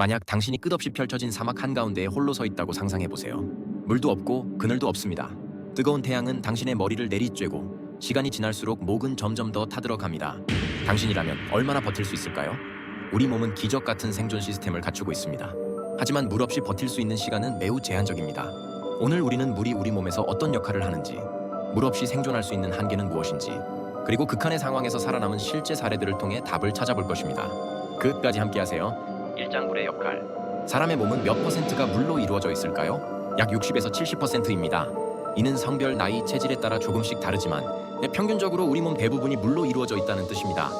만약 당신이 끝없이 펼쳐진 사막 한가운데에 홀로 서 있다고 상상해 보세요. 물도 없고 그늘도 없습니다. 뜨거운 태양은 당신의 머리를 내리쬐고 시간이 지날수록 목은 점점 더 타들어갑니다. 당신이라면 얼마나 버틸 수 있을까요? 우리 몸은 기적 같은 생존 시스템을 갖추고 있습니다. 하지만 물 없이 버틸 수 있는 시간은 매우 제한적입니다. 오늘 우리는 물이 우리 몸에서 어떤 역할을 하는지, 물 없이 생존할 수 있는 한계는 무엇인지, 그리고 극한의 상황에서 살아남은 실제 사례들을 통해 답을 찾아볼 것입니다. 끝까지 함께하세요. 일장물의 역할. 사람의 몸은 몇 퍼센트가 물로 이루어져 있을까요? 약 60에서 70%입니다. 이는 성별, 나이, 체질에 따라 조금씩 다르지만 평균적으로 우리 몸 대부분이 물로 이루어져 있다는 뜻입니다.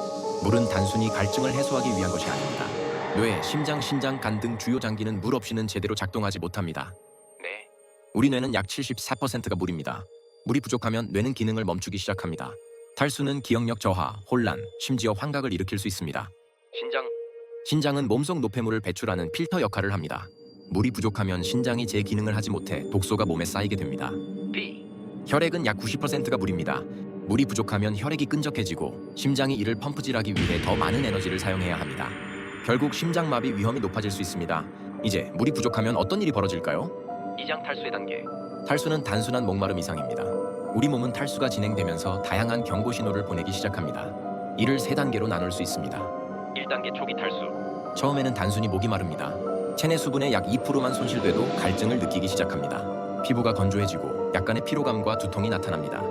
물은 단순히 갈증을 해소하기 위한 것이 아닙니다. 뇌, 심장, 신장, 간 등 주요 장기는 물 없이는 제대로 작동하지 못합니다. 네. 우리 뇌는 약 74%가 물입니다. 물이 부족하면 뇌는 기능을 멈추기 시작합니다. 탈수는 기억력 저하, 혼란, 심지어 환각을 일으킬 수 있습니다. 신장 신장은 몸속 노폐물을 배출하는 필터 역할을 합니다. 물이 부족하면 신장이 제 기능을 하지 못해 독소가 몸에 쌓이게 됩니다. B. 혈액은 약 90%가 물입니다. 물이 부족하면 혈액이 끈적해지고 심장이 이를 펌프질하기 위해 더 많은 에너지를 사용해야 합니다. 결국 심장마비 위험이 높아질 수 있습니다. 이제 물이 부족하면 어떤 일이 벌어질까요? 이장 탈수의 단계. 탈수는 단순한 목마름 이상입니다. 우리 몸은 탈수가 진행되면서 다양한 경고 신호를 보내기 시작합니다. 이를 세 단계로 나눌 수 있습니다. 1단계 초기 탈수. 처음에는 단순히 목이 마릅니다. 체내 수분의 약 2%만 손실돼도 갈증을 느끼기 시작합니다. 피부가 건조해지고 약간의 피로감과 두통이 나타납니다.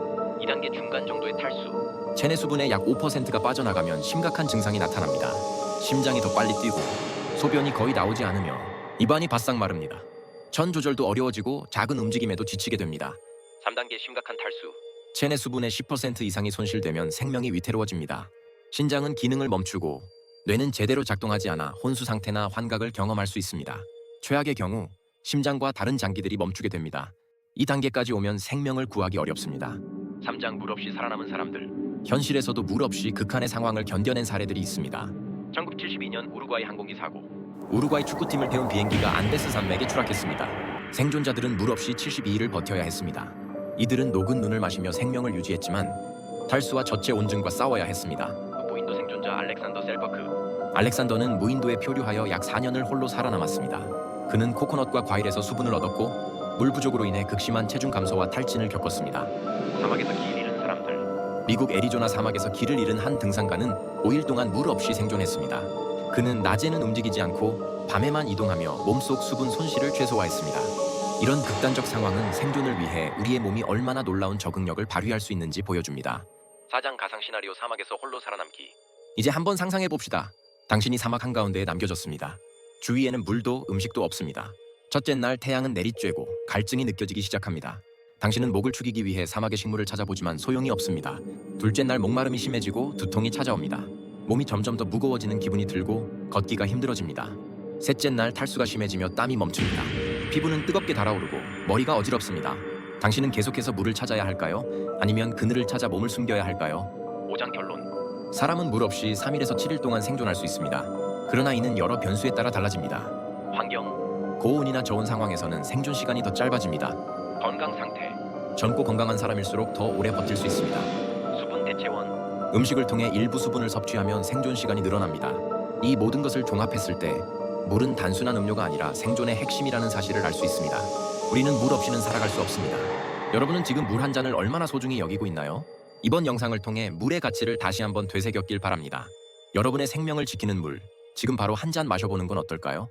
2단계 중간 정도의 탈수. 체내 수분의 약 5%가 빠져나가면 심각한 증상이 나타납니다. 심장이 더 빨리 뛰고 소변이 거의 나오지 않으며 입안이 바싹 마릅니다. 전 조절도 어려워지고 작은 움직임에도 지치게 됩니다. 3단계 심각한 탈수. 체내 수분의 10% 이상이 손실되면 생명이 위태로워집니다. 신장은 기능을 멈추고 뇌는 제대로 작동하지 않아 혼수 상태나 환각을 경험할 수 있습니다. 최악의 경우 심장과 다른 장기들이 멈추게 됩니다. 이 단계까지 오면 생명을 구하기 어렵습니다. 3장 물 없이 살아남은 사람들. 현실에서도 물 없이 극한의 상황을 견뎌낸 사례들이 있습니다. 1972년 우루과이 항공기 사고. 우루과이 축구팀을 태운 비행기가 안데스 산맥에 추락했습니다. 생존자들은 물 없이 72일을 버텨야 했습니다. 이들은 녹은 눈을 마시며 생명을 유지했지만 탈수와 저체 온증과 싸워야 했습니다. 생존자 알렉산더 셀버크. 알렉산더는 무인도에 표류하여 약 4년을 홀로 살아남았습니다. 그는 코코넛과 과일에서 수분을 얻었고 물 부족으로 인해 극심한 체중 감소와 탈진을 겪었습니다. 사막에서 길 잃은 사람들. 미국 애리조나 사막에서 길을 잃은 한 등산가는 5일 동안 물 없이 생존했습니다. 그는 낮에는 움직이지 않고 밤에만 이동하며 몸속 수분 손실을 최소화했습니다. 이런 극단적 상황은 생존을 위해 우리의 몸이 얼마나 놀라운 적응력을 발휘할 수 있는지 보여줍니다. 사장 가상 시나리오 사막에서 홀로 살아남기. 이제 한번 상상해 봅시다. 당신이 사막 한가운데에 남겨졌습니다. 주위에는 물도 음식도 없습니다. 첫째 날 태양은 내리쬐고 갈증이 느껴지기 시작합니다. 당신은 목을 축이기 위해 사막의 식물을 찾아보지만 소용이 없습니다. 둘째 날 목마름이 심해지고 두통이 찾아옵니다. 몸이 점점 더 무거워지는 기분이 들고 걷기가 힘들어집니다. 셋째 날 탈수가 심해지며 땀이 멈춥니다. 피부는 뜨겁게 달아오르고 머리가 어지럽습니다. 당신은 계속해서 물을 찾아야 할까요? 아니면 그늘을 찾아 몸을 숨겨야 할까요? 오장 결론. 사람은 물 없이 3일에서 7일 동안 생존할 수 있습니다. 그러나 이는 여러 변수에 따라 달라집니다. 환경. 고온이나 저온 상황에서는 생존 시간이 더 짧아집니다. 건강 상태. 젊고 건강한 사람일수록 더 오래 버틸 수 있습니다. 수분 대체원. 음식을 통해 일부 수분을 섭취하면 생존 시간이 늘어납니다. 이 모든 것을 종합했을 때 물은 단순한 음료가 아니라 생존의 핵심이라는 사실을 알 수 있습니다. 우리는 물 없이는 살아갈 수 없습니다. 여러분은 지금 물 한 잔을 얼마나 소중히 여기고 있나요? 이번 영상을 통해 물의 가치를 다시 한번 되새겼길 바랍니다. 여러분의 생명을 지키는 물, 지금 바로 한 잔 마셔보는 건 어떨까요?